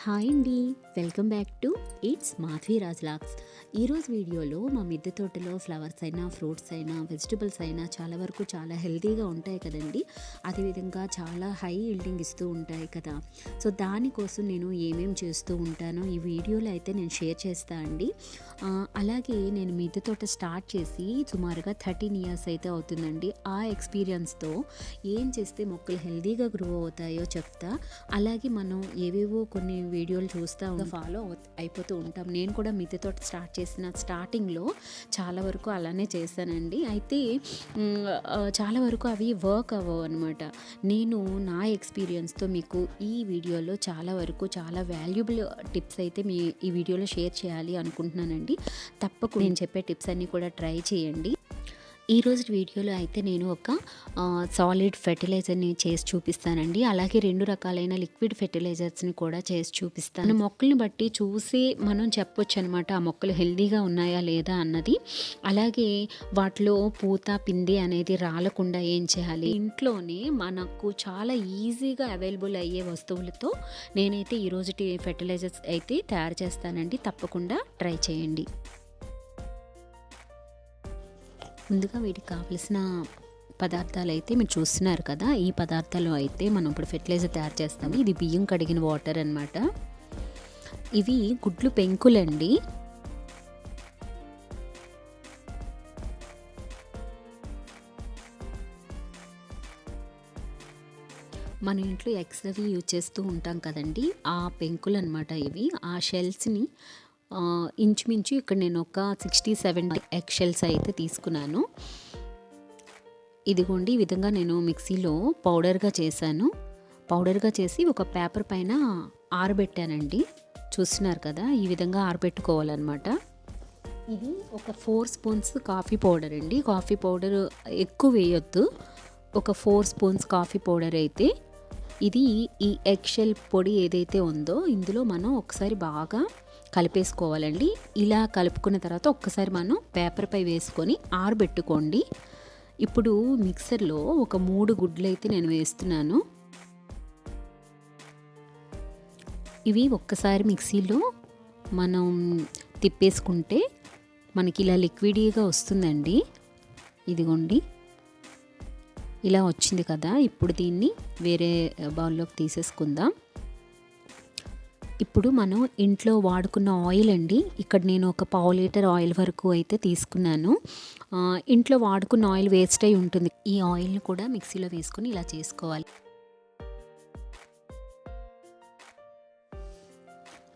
Hi అండి welcome back to it's Madhavi Raj lakhs ఈరోజు వీడియోలో మా మిద్దె తోటలో ఫ్లవర్స్ అయినా ఫ్రూట్స్ అయినా వెజిటబుల్స్ అయినా చాలా వరకు చాలా హెల్తీగా ఉంటాయి కదండి. అదేవిధంగా చాలా హై ఇల్డింగ్ ఇస్తూ ఉంటాయి కదా. సో దానికోసం నేను ఏమేమి చేస్తూ ఉంటానో ఈ వీడియోలో అయితే నేను షేర్ చేస్తా అండి. అలాగే నేను మిద్దె తోట స్టార్ట్ చేసి సుమారుగా థర్టీన్ ఇయర్స్ అయితే అవుతుందండి. ఆ ఎక్స్పీరియన్స్తో ఏం చేస్తే మొక్కలు హెల్తీగా గ్రో అవుతాయో చెప్తా. అలాగే మనం ఏవేవో కొన్ని వీడియోలు చూస్తూ ఫాలో అయిపోతూ ఉంటాం. నేను కూడా మిద్దె తోట స్టార్ట్ చేసిన స్టార్టింగ్లో చాలా వరకు అలానే చేశానండి. అయితే చాలా వరకు అవి వర్క్ అవ్వవు అనమాట నేను నా ఎక్స్పీరియన్స్తో మీకు ఈ వీడియోలో చాలా వరకు చాలా వాల్యుబుల్ టిప్స్ అయితే మీ ఈ వీడియోలో షేర్ చేయాలి అనుకుంటున్నానండి. తప్పకుండా నేను చెప్పే టిప్స్ అన్నీ కూడా ట్రై చేయండి. ఈ రోజు వీడియోలో అయితే నేను ఒక సాలిడ్ ఫెర్టిలైజర్ని చేసి చూపిస్తానండి. అలాగే రెండు రకాలైన లిక్విడ్ ఫెర్టిలైజర్స్ని కూడా చేసి చూపిస్తాను. మొక్కల్ని బట్టి చూసి మనం చెప్పొచ్చు అనమాట ఆ మొక్కలు హెల్దీగా ఉన్నాయా లేదా అన్నది. అలాగే వాటిలో పూత పిండి అనేది రాలకుండా ఏం చేయాలి? ఇంట్లోనే మనకు చాలా ఈజీగా అవైలబుల్ అయ్యే వస్తువులతో నేనైతే ఈ రోజు ఫెర్టిలైజర్స్ అయితే తయారు చేస్తానండి. తప్పకుండా ట్రై చేయండి. ముందుగా వీటికి కావలసిన పదార్థాలు అయితే మీరు చూస్తున్నారు కదా ఈ పదార్థాలు అయితే మనం ఇప్పుడు ఫెర్టిలైజర్ తయారు చేస్తాము. ఇది బియ్యం కడిగిన వాటర్ అన్నమాట. ఇవి గుడ్లు పెంకులండి. మన ఇంట్లో ఎగ్స్ అవి యూజ్ చేస్తూ ఉంటాం కదండి ఆ పెంకులు అనమాట ఇవి. ఆ షెల్స్ని ఇంచుమించు ఇక్కడ నేను ఒక సిక్స్టీ సెవెన్ ఎక్షెల్స్ అయితే తీసుకున్నాను. ఇదిగోండి ఈ విధంగా నేను మిక్సీలో పౌడర్గా చేశాను. పౌడర్గా చేసి ఒక పేపర్ పైన ఆరబెట్టానండి. చూస్తున్నారు కదా ఈ విధంగా ఆరబెట్టుకోవాలన్నమాట. ఇది ఒక ఫోర్ స్పూన్స్ కాఫీ పౌడర్ అండి. కాఫీ పౌడర్ ఎక్కువ వేయొద్దు. ఒక ఫోర్ స్పూన్స్ కాఫీ పౌడర్ అయితే. ఇది ఈ ఎగ్షెల్ పొడి ఏదైతే ఉందో ఇందులో మనం ఒకసారి బాగా కలిపేసుకోవాలండి. ఇలా కలుపుకున్న తర్వాత ఒక్కసారి మనం పేపర్పై వేసుకొని ఆరబెట్టుకోండి. ఇప్పుడు మిక్సర్లో ఒక మూడు గుడ్లు అయితే నేను వేస్తున్నాను. ఇవి ఒక్కసారి మిక్సీలో మనం తిప్పేసుకుంటే మనకి ఇలా లిక్విడీగా వస్తుందండి. ఇదిగోండి. ఇలా వచ్చింది కదా. ఇప్పుడు దీన్ని వేరే బౌల్లోకి తీసేసుకుందాం. ఇప్పుడు మనం ఇంట్లో వాడుకున్న ఆయిల్ అండి. ఇక్కడ నేను ఒక పావు లీటర్ ఆయిల్ వరకు అయితే తీసుకున్నాను. ఇంట్లో వాడుకున్న ఆయిల్ వేస్ట్ అయి ఉంటుంది. ఈ ఆయిల్ని కూడా మిక్సీలో వేసుకొని ఇలా చేసుకోవాలి.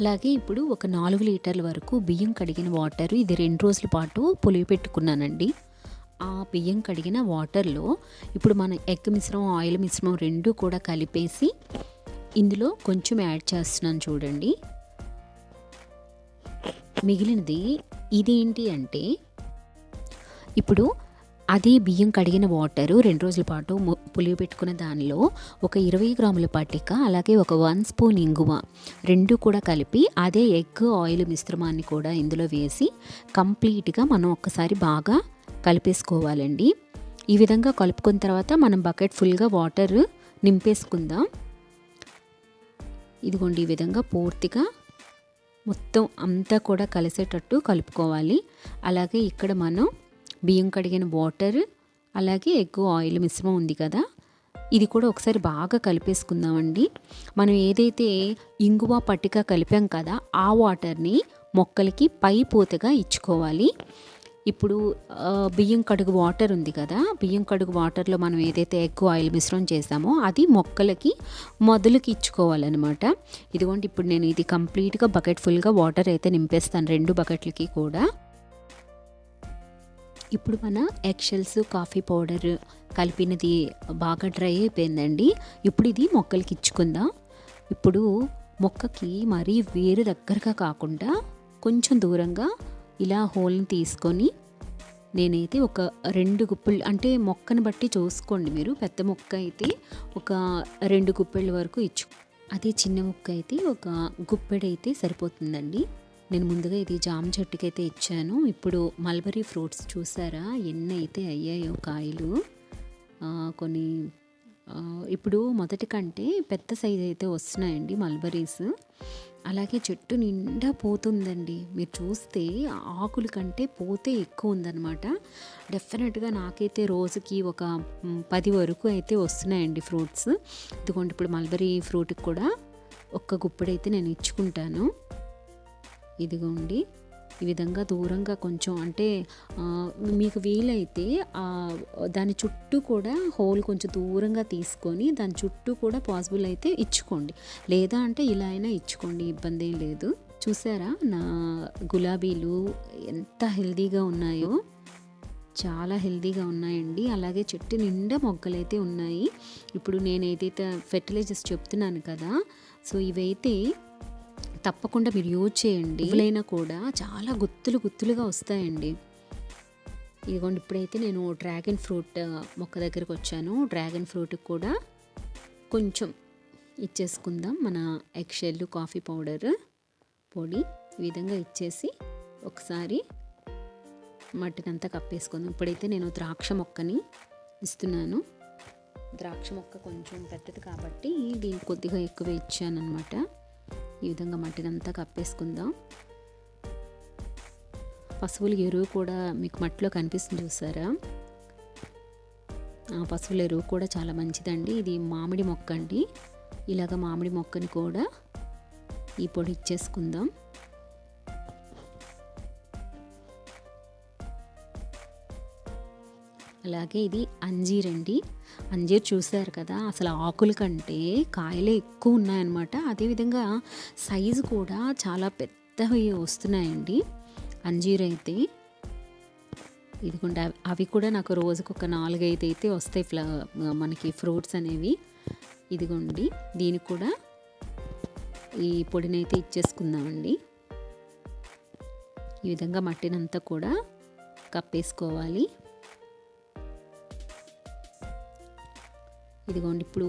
అలాగే ఇప్పుడు ఒక నాలుగు లీటర్ల వరకు బియ్యం కడిగిన వాటర్ ఇది రెండు రోజుల పాటు పులివి పెట్టుకున్నానండి. ఆ బియ్యం కడిగిన వాటర్లో ఇప్పుడు మన ఎగ్ మిశ్రమం ఆయిల్ మిశ్రమం రెండు కూడా కలిపేసి ఇందులో కొంచెం యాడ్ చేస్తున్నాను చూడండి. మిగిలినది ఇదేంటి అంటే ఇప్పుడు అదే బియ్యం కడిగిన వాటరు రెండు రోజుల పాటు ము- పులివి పెట్టుకున్న దానిలో ఒక ఇరవై గ్రాముల పట్టిక అలాగే ఒక వన్ స్పూన్ ఇంగువ రెండు కూడా కలిపి అదే ఎగ్ ఆయిల్ మిశ్రమాన్ని కూడా ఇందులో వేసి కంప్లీట్గా మనం ఒక్కసారి బాగా కలిపేసుకోవాలండి. ఈ విధంగా కలుపుకున్న తర్వాత మనం బకెట్ ఫుల్గా వాటర్ నింపేసుకుందాం. ఇదిగోండి ఈ విధంగా పూర్తిగా మొత్తం అంతా కూడా కలిసేటట్టు కలుపుకోవాలి. అలాగే ఇక్కడ మనం బియ్యం కడిగిన వాటర్ అలాగే ఎగ్ ఆయిల్ మిశ్రమం ఉంది కదా ఇది కూడా ఒకసారి బాగా కలిపేసుకుందామండి. మనం ఏదైతే ఇంగువ పట్టిక కలిపాం కదా ఆ వాటర్ని మొక్కలకి పై పూతగా ఇచ్చుకోవాలి. ఇప్పుడు బియ్యం కడుగు వాటర్ ఉంది కదా బియ్యం కడుగు వాటర్లో మనం ఏదైతే ఎగ్ ఆయిల్ మిశ్రమం చేసామో అది మొక్కలకి మొదలుకి ఇచ్చుకోవాలన్నమాట. ఇదిగోండి ఇప్పుడు నేను ఇది కంప్లీట్గా బకెట్ ఫుల్గా వాటర్ అయితే నింపేస్తాను రెండు బకెట్లకి కూడా. ఇప్పుడు మన ఎక్షల్స్ కాఫీ పౌడర్ కలిపినది బాగా డ్రై అయిపోయిందండి. ఇప్పుడు ఇది మొక్కలకి ఇచ్చుకుందాం. ఇప్పుడు మొక్కకి మరీ వేరు దగ్గరగా కాకుండా కొంచెం దూరంగా ఇలా హోల్ని తీసుకొని నేనైతే ఒక రెండు గుప్పెళ్ళు అంటే మొక్కను బట్టి చూసుకోండి మీరు. పెద్ద మొక్క అయితే ఒక రెండు గుప్పెళ్ళ వరకు ఇచ్చు. అదే చిన్న మొక్క అయితే ఒక గుప్పెడైతే సరిపోతుందండి. నేను ముందుగా ఇది జామ చెట్టుకి అయితే ఇచ్చాను. ఇప్పుడు మల్బరీ ఫ్రూట్స్ చూసారా? ఎన్ని అయితే అయ్యాయో కాయలు. కొన్ని ఇప్పుడు మొదటి కంటే పెద్ద సైజ్ అయితే వస్తున్నాయండి మల్బరీస్. అలాగే చెట్టు నిండా పోతుందండి. మీరు చూస్తే ఆకుల కంటే పోతే ఎక్కువ ఉందన్నమాట. డెఫినెట్గా నాకైతే రోజుకి ఒక పది వరకు అయితే వస్తున్నాయండి ఫ్రూట్స్. ఇదిగోండి ఇప్పుడు మల్బరీ ఫ్రూట్కి కూడా ఒక్క గుప్పెడైతే నేను ఇచ్చుకుంటాను. ఇదిగోండి. ఈ విధంగా దూరంగా కొంచెం అంటే మీకు వీలైతే దాని చుట్టూ కూడా హోల్ కొంచెం దూరంగా తీసుకొని దాని చుట్టూ కూడా పాసిబుల్ అయితే ఇచ్చుకోండి. లేదా అంటే ఇలా అయినా ఇచ్చుకోండి ఇబ్బంది ఏం లేదు. చూసారా? నా గులాబీలు ఎంత హెల్దీగా ఉన్నాయో. చాలా హెల్దీగా ఉన్నాయండి. అలాగే చెట్టు నిండా మొగ్గలైతే ఉన్నాయి. ఇప్పుడు నేను ఏదైతే ఫెర్టిలైజర్స్ చెప్తున్నాను కదా సో ఇవైతే తప్పకుండా మీరు యూజ్ చేయండి. ఎవరైనా కూడా చాలా గుత్తులు గుత్తులుగా వస్తాయండి. ఇదిగోండి ఇప్పుడైతే నేను డ్రాగన్ ఫ్రూట్ మొక్క దగ్గరికి వచ్చాను. డ్రాగన్ ఫ్రూట్కి కూడా కొంచెం ఇచ్చేసుకుందాం. మన ఎగ్షెల్ కాఫీ పౌడర్ పొడి ఈ విధంగా ఇచ్చేసి ఒకసారి మట్టినంతా కప్పేసుకుందాం. ఇప్పుడైతే నేను ద్రాక్ష మొక్కని ఇస్తున్నాను. ద్రాక్ష మొక్క కొంచెం పెద్దది కాబట్టి దీనికి కొద్దిగా ఎక్కువ ఇచ్చానమాట ఈ విధంగా మట్టినంతా కప్పేసుకుందాం. పశువుల ఎరువు కూడా మీకు మట్టిలో కనిపిస్తుంది చూసారా? ఆ పశువుల ఎరువు కూడా చాలా మంచిదండి. ఇది మామిడి మొక్క అండి. ఇలాగ మామిడి మొక్కని కూడా ఈ పొడి ఇచ్చేసుకుందాం. అలాగే ఇది అంజీర్ అండి. అంజీర్ చూసారు కదా అసలు ఆకుల కంటే కాయలే ఎక్కువ ఉన్నాయన్నమాట. అదేవిధంగా సైజు కూడా చాలా పెద్దవి వస్తున్నాయండి. అంజీర్ అయితే ఇదిగోండి అవి- కూడా నాకు రోజుకు ఒక నాలుగైదు అయితే వస్తాయి ఫ్ల మనకి ఫ్రూట్స్ అనేవి. ఇదిగోండి దీనికి కూడా ఈ పొడిని అయితే ఇచ్చేసుకుందామండి. ఈ విధంగా మట్టినంతా కూడా కప్పేసుకోవాలి. ఇదిగోండి ఇప్పుడు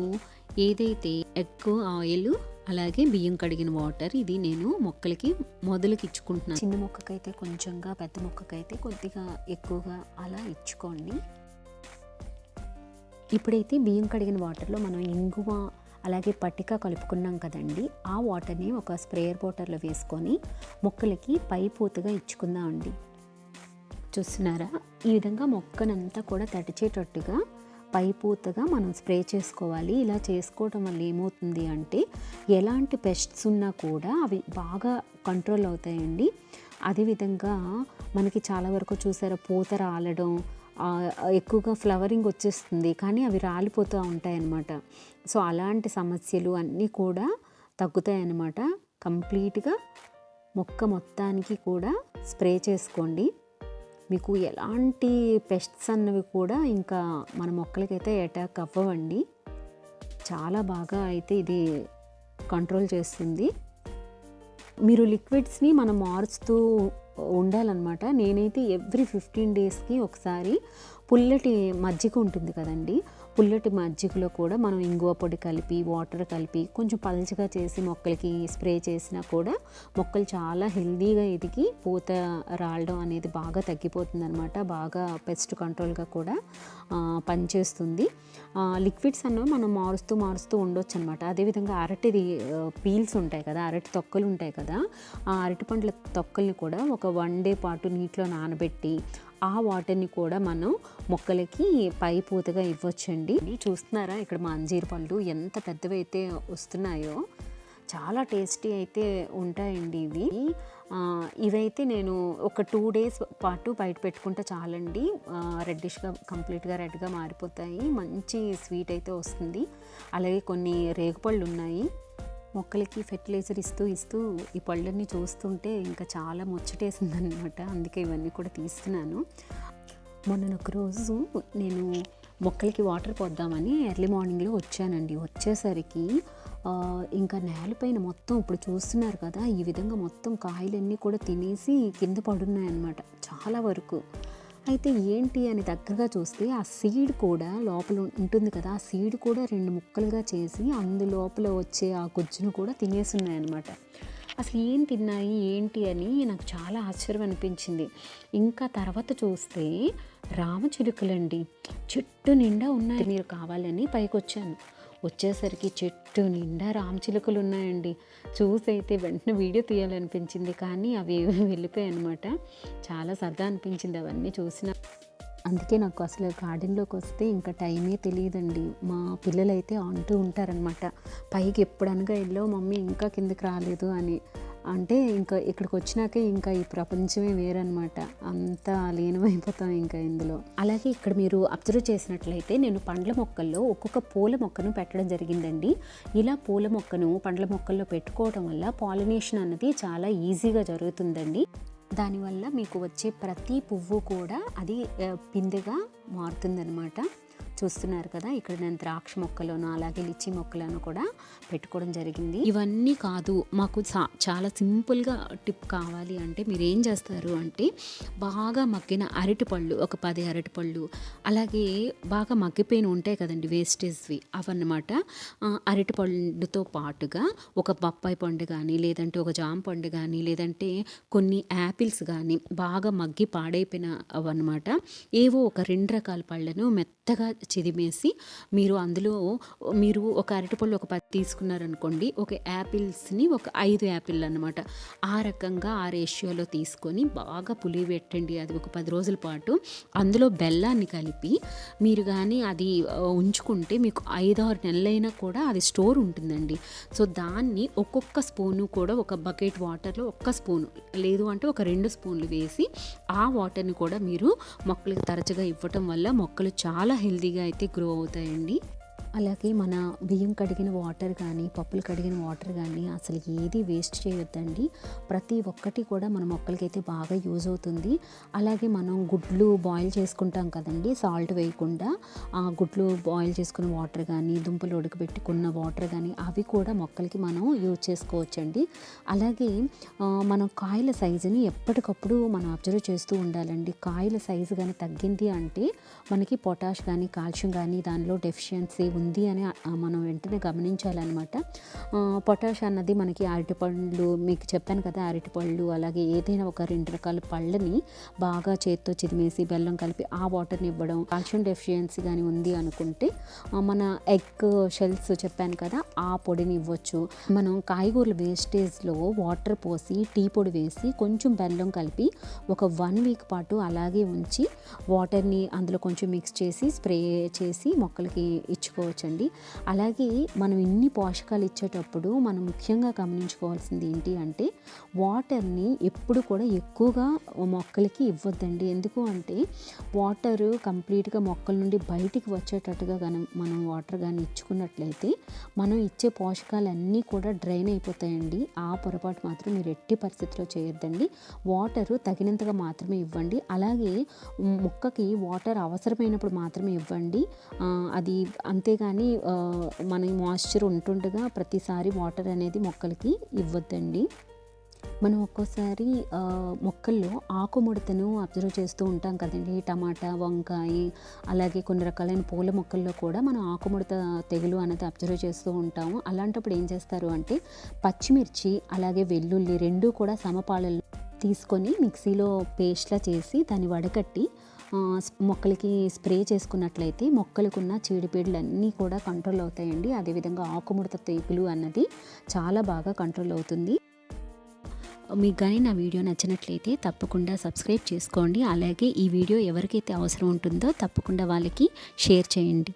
ఏదైతే ఎక్కువ ఆయిల్ అలాగే బియ్యం కడిగిన వాటర్ ఇది నేను మొక్కలకి మొదలకి ఇచ్చుకుంటున్నాను. చిన్న మొక్కకైతే కొంచెంగా పెద్ద మొక్కకైతే కొద్దిగా ఎక్కువగా అలా ఇచ్చుకోండి. ఇప్పుడైతే బియ్యం కడిగిన వాటర్లో మనం ఇంగువ అలాగే పట్టిక కలుపుకున్నాం కదండి ఆ వాటర్ని ఒక స్ప్రేయర్ వాటర్లో వేసుకొని మొక్కలకి పై పూతగా ఇచ్చుకుందాం అండి చూస్తున్నారా? ఈ విధంగా మొక్కనంతా కూడా తడిచేటట్టుగా పై పూతగా మనం స్ప్రే చేసుకోవాలి. ఇలా చేసుకోవడం వల్ల ఏమవుతుంది అంటే ఎలాంటి పెస్ట్స్ ఉన్నా కూడా అవి బాగా కంట్రోల్ అవుతాయండి. అదేవిధంగా మనకి చాలా వరకు చూసారా పూత రాలడం ఎక్కువగా ఫ్లవరింగ్ వచ్చేస్తుంది కానీ అవి రాలిపోతూ ఉంటాయన్నమాట. సో అలాంటి సమస్యలు అన్నీ కూడా తగ్గుతాయన్నమాట. కంప్లీట్గా మొక్క మొత్తానికి కూడా స్ప్రే చేసుకోండి. మీకు ఎలాంటి పెస్ట్స్ అన్నవి కూడా ఇంకా మన మొక్కలకైతే అటాక్ అవ్వవండి. చాలా బాగా అయితే ఇది కంట్రోల్ చేస్తుంది. మీరు లిక్విడ్స్ని మనం మార్చుతూ ఉండాలన్నమాట. నేనైతే ఎవ్రీ ఫిఫ్టీన్ డేస్కి ఒకసారి పుల్లటి మజ్జిగ ఉంటుంది కదండి. పుల్లటి మజ్జిగలో కూడా మనం ఇంగువ పొడి కలిపి వాటర్ కలిపి కొంచెం పల్చగా చేసి మొక్కలకి స్ప్రే చేసినా కూడా మొక్కలు చాలా హెల్దీగా ఎదిగి పూత రాలడం అనేది బాగా తగ్గిపోతుంది అనమాట బాగా పెస్ట్ కంట్రోల్గా కూడా పనిచేస్తుంది. లిక్విడ్స్ అన్నవి మనం మారుస్తూ మారుస్తూ ఉండొచ్చు అనమాట అదేవిధంగా అరటిది పీల్స్ ఉంటాయి కదా అరటి తొక్కలు ఉంటాయి కదా ఆ అరటి పండ్ల తొక్కల్ని కూడా ఒక వన్ డే పాటు నీటిలో నానబెట్టి ఆ వాటర్ని కూడా మనం మొక్కలకి పై పూతగా ఇవ్వచ్చండి చూస్తున్నారా? ఇక్కడ మా అంజీర్ పళ్ళు ఎంత పెద్దవైతే వస్తున్నాయో చాలా టేస్టీ అయితే ఉంటాయండి ఇవి. ఇవైతే నేను ఒక టూ డేస్ పాటు బయట పెట్టుకుంటే చాలండి. రెడ్డిష్గా కంప్లీట్గా రెడ్గా మారిపోతాయి. మంచి స్వీట్ అయితే వస్తుంది. అలాగే కొన్ని రేగుపళ్ళు ఉన్నాయి. మొక్కలకి ఫెర్టిలైజర్ ఇస్తూ ఇస్తూ ఈ పళ్ళన్నీ చూస్తుంటే ఇంకా చాలా ముచ్చటేసిందనమాట అందుకే ఇవన్నీ కూడా తీస్తున్నాను. మొన్న ఒక రోజు నేను మొక్కలకి వాటర్ పోద్దామని ఎర్లీ మార్నింగ్లో వచ్చానండి. వచ్చేసరికి ఇంకా నేలపైన మొత్తం ఇప్పుడు చూస్తున్నారు కదా ఈ విధంగా మొత్తం కాయలన్నీ కూడా తినేసి కింద పడున్నాయన్నమాట. చాలా వరకు. అయితే ఏంటి అని దగ్గరగా చూస్తే ఆ సీడ్ కూడా లోపల ఉంటుంది కదా ఆ సీడ్ కూడా రెండు ముక్కలుగా చేసి అందులోపల వచ్చే ఆ గుజ్జును కూడా తినేస్తున్నాయన్నమాట అసలు ఏం తిన్నాయి ఏంటి అని నాకు చాలా ఆశ్చర్యం అనిపించింది. ఇంకా తర్వాత చూస్తే రామచిలుకలండి చెట్టు నిండా ఉన్నాయి. మీరు కావాలని పైకొచ్చాను. వచ్చేసరికి చెట్టు నిండా రామచిలుకలు ఉన్నాయండి. చూసి అయితే వెంటనే వీడియో తీయాలనిపించింది. కానీ అవి వెళ్ళిపోయాయి అనమాట చాలా సరదా అనిపించింది అవన్నీ చూసిన. అందుకే నాకు అసలు గార్డెన్లోకి వస్తే ఇంకా టైమే తెలియదండి. మా పిల్లలైతే అంటూ ఉంటారనమాట పైకి ఎప్పుడనగా వెళ్ళో మమ్మీ? ఇంకా కిందకి రాలేదు అని. అంటే ఇంకా ఇక్కడికి వచ్చినాకే ఇంకా ఈ ప్రపంచమే వేరనమాట అంతా లీనమైపోతాం ఇంకా ఇందులో. అలాగే ఇక్కడ మీరు అబ్జర్వ్ చేసినట్లయితే నేను పండ్ల మొక్కల్లో ఒక్కొక్క పూల మొక్కను పెట్టడం జరిగిందండి. ఇలా పూల మొక్కను పండ్ల మొక్కల్లో పెట్టుకోవడం వల్ల పాలినేషన్ అన్నది చాలా ఈజీగా జరుగుతుందండి. దానివల్ల మీకు వచ్చే ప్రతి పువ్వు కూడా అది పిందెగా మారుతుందనమాట చూస్తున్నారు కదా ఇక్కడ నేను ద్రాక్ష మొక్కలను అలాగే లిచ్చి మొక్కలను కూడా పెట్టుకోవడం జరిగింది. ఇవన్నీ కాదు మాకు చాలా సింపుల్గా టిప్ కావాలి అంటే మీరు ఏం చేస్తారు అంటే బాగా మగ్గిన అరటిపళ్ళు ఒక పది అరటిపళ్ళు అలాగే బాగా మగ్గిపోయిన ఉంటాయి కదండి వేస్టేజ్వి అవన్నమాట. ఆ, అరటిపళ్ళుతో పాటుగా ఒక బొప్పాయి పండు కానీ లేదంటే ఒక జామ పండు కానీ లేదంటే కొన్ని యాపిల్స్ కానీ బాగా మగ్గి పాడైపోయిన అవన్నమాట. ఏవో ఒక రెండు రకాల పళ్ళను మెత్తగా చిదిమేసి మీరు అందులో మీరు ఒక అరటిపళ్ళు ఒక పది తీసుకున్నారనుకోండి ఒక యాపిల్స్ని ఒక ఐదు యాపిల్ అనమాట ఆ రకంగా ఆ రేషియోలో తీసుకొని బాగా పులి పెట్టండి. అది ఒక పది రోజుల పాటు అందులో బెల్లాన్ని కలిపి మీరు కానీ అది ఉంచుకుంటే మీకు ఐదారు నెలలైనా కూడా అది స్టోర్ ఉంటుందండి. సో దాన్ని ఒక్కొక్క స్పూను కూడా ఒక బకెట్ వాటర్లో ఒక్క స్పూను లేదు అంటే ఒక రెండు స్పూన్లు వేసి ఆ వాటర్ని కూడా మీరు మొక్కలకు తరచుగా ఇవ్వటం వల్ల మొక్కలు చాలా అయితే గ్రో అవుతాయండి. అలాగే మన బియ్యం కడిగిన వాటర్ కానీ పప్పులు కడిగిన వాటర్ కానీ అసలు ఏది వేస్ట్ చేయొద్దండి. ప్రతి ఒక్కటి కూడా మన మొక్కలకైతే బాగా యూజ్ అవుతుంది. అలాగే మనం గుడ్లు బాయిల్ చేసుకుంటాం కదండి సాల్ట్ వేయకుండా. ఆ గుడ్లు బాయిల్ చేసుకున్న వాటర్ కానీ దుంపలు ఉడకబెట్టుకున్న వాటర్ కానీ అవి కూడా మొక్కలకి మనం యూజ్ చేసుకోవచ్చండి. అలాగే మనం కాయల సైజుని ఎప్పటికప్పుడు మనం అబ్జర్వ్ చేస్తూ ఉండాలండి. కాయల సైజు కానీ తగ్గింది అంటే మనకి పొటాష్ కానీ కాల్షియం కానీ దానిలో డెఫిషియన్సీ ఉంది అని మనం వెంటనే గమనించాలన్నమాట. పొటాష్ అన్నది మనకి అరటిపళ్ళు మీకు చెప్పాను కదా అరటిపళ్ళు అలాగే ఏదైనా ఒక రెండు రకాల పళ్ళని బాగా చేత్తో చిదిమేసి బెల్లం కలిపి ఆ వాటర్ని ఇవ్వడం కాల్షియం డెఫిషియన్సీ కానీ ఉంది అనుకుంటే మన ఎగ్ షెల్స్ చెప్పాను కదా ఆ పొడిని ఇవ్వచ్చు. మనం కాయగూరల వేస్టేజ్లో వాటర్ పోసి టీ పొడి వేసి కొంచెం బెల్లం కలిపి ఒక వన్ వీక్ పాటు అలాగే ఉంచి వాటర్ని అందులో కొంచెం మిక్స్ చేసి స్ప్రే చేసి మొక్కలకి ఇచ్చుకోవచ్చండి అలాగే మనం ఇన్ని పోషకాలు ఇచ్చేటప్పుడు మనం ముఖ్యంగా గమనించుకోవాల్సింది ఏంటి అంటే వాటర్ని ఎప్పుడు కూడా ఎక్కువగా మొక్కలకి ఇవ్వద్దండి. ఎందుకు అంటే వాటర్ కంప్లీట్గా మొక్కల నుండి బయటికి వచ్చేటట్టుగా కానీ మనం వాటర్ కానీ ఇచ్చుకున్నట్లయితే మనం ఇచ్చే పోషకాలన్నీ కూడా డ్రైన్ అయిపోతాయండి. ఆ పొరపాటు మాత్రం మీరు ఎట్టి పరిస్థితిలో చేయొద్దండి. వాటర్ తగినంతగా మాత్రమే ఇవ్వండి. అలాగే మొక్కకి వాటర్ అవసరమైనప్పుడు మాత్రమే ఇవ్వండి. అది అంతే కానీ మన మాయిశ్చర్ ఉంటుండగా ప్రతిసారి వాటర్ అనేది మొక్కలకి ఇవ్వద్దండి. మనం ఒక్కోసారి మొక్కల్లో ఆకుముడతను అబ్జర్వ్ చేస్తూ ఉంటాం కదండి. టమాటా వంకాయ అలాగే కొన్ని రకాలైన పూల మొక్కల్లో కూడా మనం ఆకుముడత తెగులు అనేది అబ్జర్వ్ చేస్తూ ఉంటాము. అలాంటప్పుడు ఏం చేస్తారు అంటే పచ్చిమిర్చి అలాగే వెల్లుల్లి రెండూ కూడా సమపాలల్లో తీసుకొని మిక్సీలో పేస్ట్లా చేసి దాన్ని వడకట్టి మొక్కలకి స్ప్రే చేసుకున్నట్లయితే మొక్కలకున్న చీడిపీడలు అన్నీ కూడా కంట్రోల్ అవుతాయండి. అదేవిధంగా ఆకుముడత తెగులు అన్నది చాలా బాగా కంట్రోల్ అవుతుంది. మీకు కానీ నా వీడియో నచ్చినట్లయితే తప్పకుండా సబ్స్క్రైబ్ చేసుకోండి. అలాగే ఈ వీడియో ఎవరికైతే అవసరం ఉంటుందో తప్పకుండా వాళ్ళకి షేర్ చేయండి.